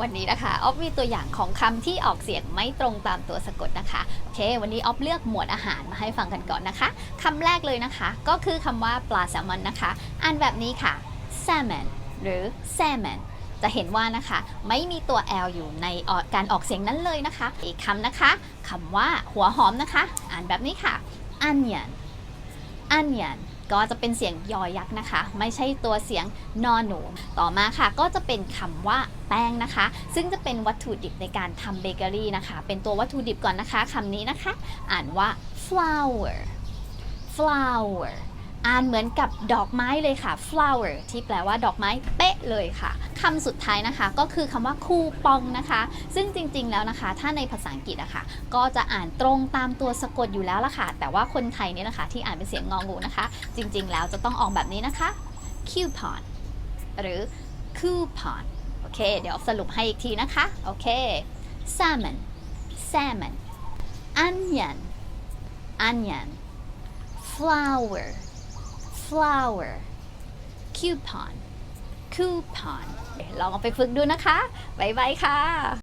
วันนี้นะคะออฟมีตัวอย่างของคำที่ออกเสียงไม่ตรงตามตัวสะกดนะคะโอเค วันนี้ออฟเลือกหมวดอาหารมาให้ฟังกันก่อนนะคะคำแรกเลยนะคะ ก็คือคำว่าปลาแซลมอนนะคะ อ่านแบบนี้ค่ะ salmon หรือ salmon จะเห็นว่านะคะไม่มีตัว L อยู่ในออกการออกเสียงนั้นเลยนะคะ อีกคำนะคะคำว่าหัวหอมนะคะ อ่านแบบนี้ค่ะ onion onion ก็จะเป็นเสียงยอยักษ์นะคะ ไม่ใช่ตัวเสียงนอหนู ต่อมาค่ะก็จะเป็นคำว่าแป้งนะคะ ซึ่งจะเป็นวัตถุดิบในการทำเบเกอรี่นะคะ เป็นตัววัตถุดิบก่อนนะคะคำนี้นะคะ อ่านว่า flour flour อ่านเหมือนกับดอกไม้เลยค่ะ flower ที่แปลว่าดอกไม้เป๊ะเลยค่ะคำสุดท้ายนะคะ ก็คือคำว่าคูปองนะคะ ซึ่งจริงๆแล้วนะคะ ถ้าในภาษาอังกฤษอะค่ะก็จะอ่านตรงตามตัวสะกดอยู่แล้วล่ะค่ะ แต่ว่าคนไทยเนี่ยนะคะ ที่อ่านเป็นเสียงงองูนะคะ จริงๆ แล้วจะต้องออกแบบนี้นะคะ coupon หรือ coupon โอเค เดี๋ยวสรุปให้อีกทีนะคะ โอเค salmon salmon onion onion flower flower coupon coupon ลองเอาไปฝึกดูนะคะ บ๊ายบายค่ะ